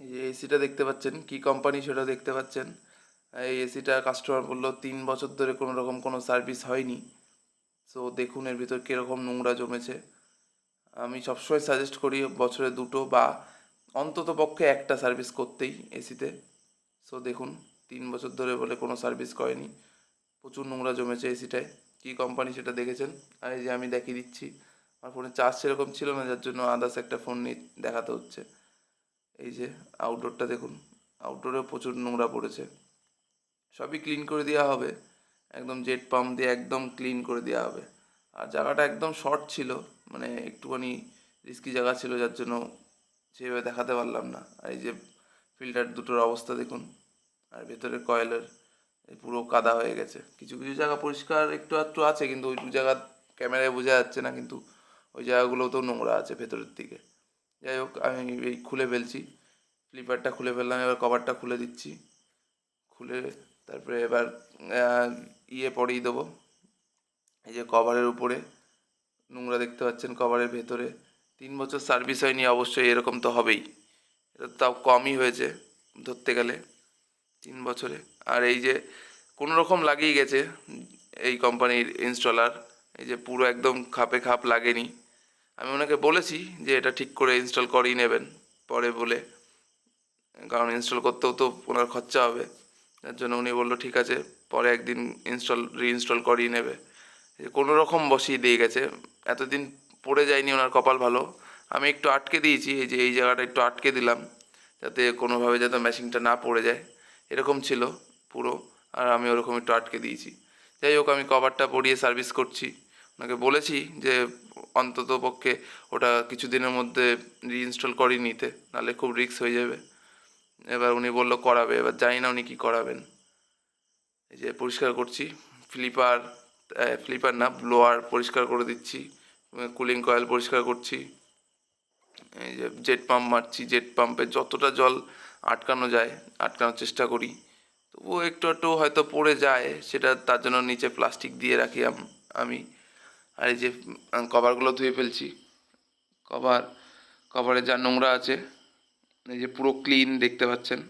এই এসিটা দেখতে পাচ্ছেন, কি কোম্পানি সেটা দেখতে পাচ্ছেন। এই এসিটা কাস্টমার বলল, তিন বছর ধরে কোনো রকম কোনো সার্ভিস হয়নি। সো দেখুন এর ভিতর কীরকম নোংরা জমেছে। আমি সবসময় সাজেস্ট করি, বছরে দুটো বা অন্তত পক্ষে একটা সার্ভিস করতেই এসিতে সো দেখুন, তিন বছর ধরে বলে কোনো সার্ভিস করেনি। প্রচুর নোংরা জমেছে এসিটায় কী কোম্পানি সেটা দেখেছেন? আর এই যে আমি দেখিয়ে দিচ্ছি, আমার ফোনে চার্জ সেরকম ছিল না, যার জন্য আদার্স একটা ফোন নিয়ে দেখাতে হচ্ছে। এই যে আউটডোরটা দেখুন আউটডোরে প্রচুর নোংরা পড়েছে। সবই ক্লিন করে দেওয়া হবে। একদম জেট পাম্প দিয়ে একদম ক্লিন করে দেওয়া হবে। আর জায়গাটা একদম শর্ট ছিল মানে একটুখানি রিস্কি জায়গা ছিল, যার জন্য সেভাবে দেখাতে পারলাম না। আর এই যে ফিল্টার দুটোর অবস্থা দেখুন, আর ভেতরের কয়েলের পুরো কাদা হয়ে গেছে। কিছু কিছু জায়গা পরিষ্কার একটু একটু আছে, কিন্তু ওইটুকু জায়গা ক্যামেরায় বোঝা যাচ্ছে না, কিন্তু ওই জায়গাগুলোতেও নোংরা আছে ভেতরের দিকে। যাই হোক, আমি এই খুলে ফেলছি। ফ্লিপারটা খুলে ফেললাম, এবার কভারটা খুলে দিচ্ছি। খুলে তারপরে এবার ইয়ে পরিয়ে দেবো। এই যে কভারের উপরে, নোংরা দেখতে পাচ্ছেন কভারের ভেতরে। তিন বছর সার্ভিস হয়নি, অবশ্যই এরকম তো হবেই। এটা তাও কমই হয়েছে ধরতে গেলে তিন বছরে। আর এই যে কোনো রকম লাগিয়ে গেছে এই কোম্পানির ইনস্টলার এই যে পুরো একদম খাপে খাপ লাগেনি। আমি ওনাকে বলেছি যে এটা ঠিক করে ইনস্টল করিয়ে নেবেন, পরে বলে, কারণ ইনস্টল করতেও তো ওনার খরচা হবে। যার জন্য উনি বলল, ঠিক আছে, পরে একদিন ইনস্টল রিইনস্টল করিয়ে নেবে। কোনো রকম বসিয়ে দিয়ে গেছে। এতদিন পড়ে যায়নি ওনার কপাল ভালো। আমি একটু আটকে দিয়েছি, এই যে এই জায়গাটা একটু আটকে দিলাম, যাতে কোনোভাবে যাতে মেশিনটা না পড়ে যায়। এরকম ছিল পুরো, আর আমি ওরকম একটু আটকে দিয়েছি। যাই হোক, আমি কভারটা পরিয়ে সার্ভিস করছি। ওনাকে বলেছি যে অন্তত পক্ষে ওটা কিছুদিনের মধ্যে রিইনস্টল করিয়ে নিতে, নাহলে খুব রিস্ক হয়ে যাবে। এবার উনি বলল, করাবে। এবার জানি না উনি কী করাবেন। এই যে পরিষ্কার করছি ফ্লিপার ফ্লিপার না ব্লোয়ার পরিষ্কার করে দিচ্ছি কুলিং কয়েল পরিষ্কার করছি। এই যে জেট পাম্প মারছি জেট পাম্পে যতটা জল আটকানো যায়, আটকানোর চেষ্টা করি। তবুও একটু একটু হয়তো পড়ে যায়, সেটা তার জন্য নিচে প্লাস্টিক দিয়ে রাখি আমি। আর এই যে কভারগুলো ধুয়ে ফেলছি। কভার, কভারে যা নোংরা আছে, এই যে পুরো ক্লিন দেখতে পাচ্ছেন।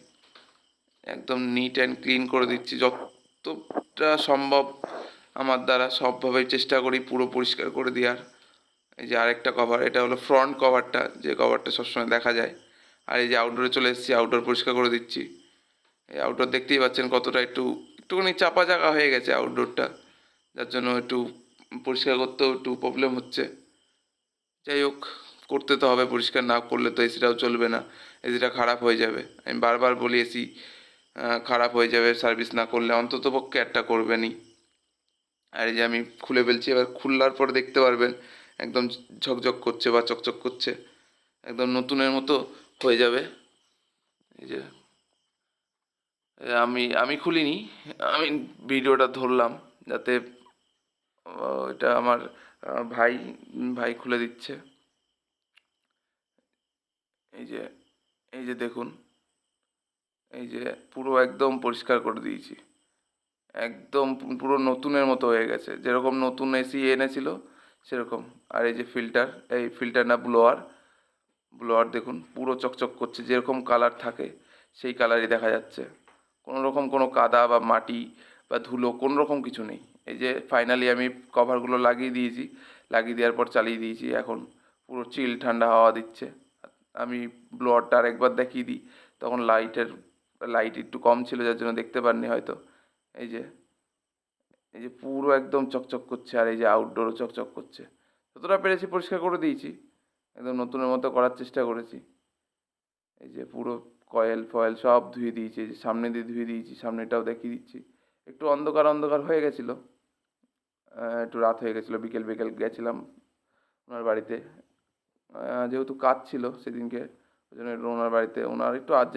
একদম নিট অ্যান্ড ক্লিন করে দিচ্ছি। যতটা সম্ভব আমার দ্বারা সবভাবেই চেষ্টা করি পুরো পরিষ্কার করে দেওয়ার। এই যে আরেকটা কভার এটা হলো ফ্রন্ট কভারটা যে কভারটা সবসময় দেখা যায়। আর এই যে আউটডোরে চলে এসেছি আউটডোর পরিষ্কার করে দিচ্ছি। এই আউটডোর দেখতেই পাচ্ছেন কতটা একটু, একটুখানি চাপা জায়গা হয়ে গেছে আউটডোরটা যার জন্য একটু পরিষ্কার করতেও একটু প্রবলেম হচ্ছে। যাই হোক, করতে তো হবে, পরিষ্কার না করলে তো এসিটাও চলবে না। এসিটা খারাপ হয়ে যাবে। আমি বারবার বলি এসি খারাপ হয়ে যাবে সার্ভিস না করলে অন্তত পক্ষে একটা করবেনই। আর এই যে আমি খুলে ফেলছি, এবার খুললার পর দেখতে পারবেন, একদম ঝকঝক করছে বা চকচক করছে। একদম নতুনের মতো হয়ে যাবে। এই যে আমি আমি খুলিনি, আমি ভিডিওটা ধরলাম, যাতে এটা আমার ভাই ভাই খুলে দিচ্ছে। এই যে এই যে দেখুন, এই যে পুরো একদম পরিষ্কার করে দিয়েছি। একদম পুরো নতুনের মতো হয়ে গেছে। যেরকম নতুন এসি এনেছিল, সেরকম। আর এই যে ফিল্টার এই ফিল্টার না ব্লোয়ার ব্লোয়ার দেখুন, পুরো চকচক করছে। যেরকম কালার থাকে, সেই কালারই দেখা যাচ্ছে। কোনো রকম কোনো কাদা বা মাটি বা ধুলো কোনো রকম কিছু নেই। এই যে ফাইনালি আমি কভারগুলো লাগিয়ে দিয়েছি। লাগিয়ে দেওয়ার পর চালিয়ে দিয়েছি। এখন পুরো চিল ঠান্ডা হাওয়া দিচ্ছে। আমি ব্লোয়ারটা আরেকবার দেখিয়ে দিই। তখন লাইটের লাইট একটু কম ছিল, যার জন্য দেখতে পাননি হয়তো। এই যে এই যে পুরো একদম চকচক করছে আর এই যে আউটডোরও চকচক করছে। যতটা পেরেছি পরিষ্কার করে দিয়েছি। একদম নতুনের মতো করার চেষ্টা করেছি। এই যে পুরো কয়েল ফয়েল সব ধুয়ে দিয়েছি। এই যে সামনে দিয়ে ধুয়ে দিয়েছি, সামনেটাও দেখিয়ে দিচ্ছি। একটু অন্ধকার অন্ধকার হয়ে গেছিল। একটু রাত হয়ে গেছিল, বিকেল বিকেল গেছিলাম ওনার বাড়িতে। যেহেতু কাজ ছিল সেদিনকে, ওই জন্য ওনার বাড়িতে, ওনার একটু আর্জেন্ট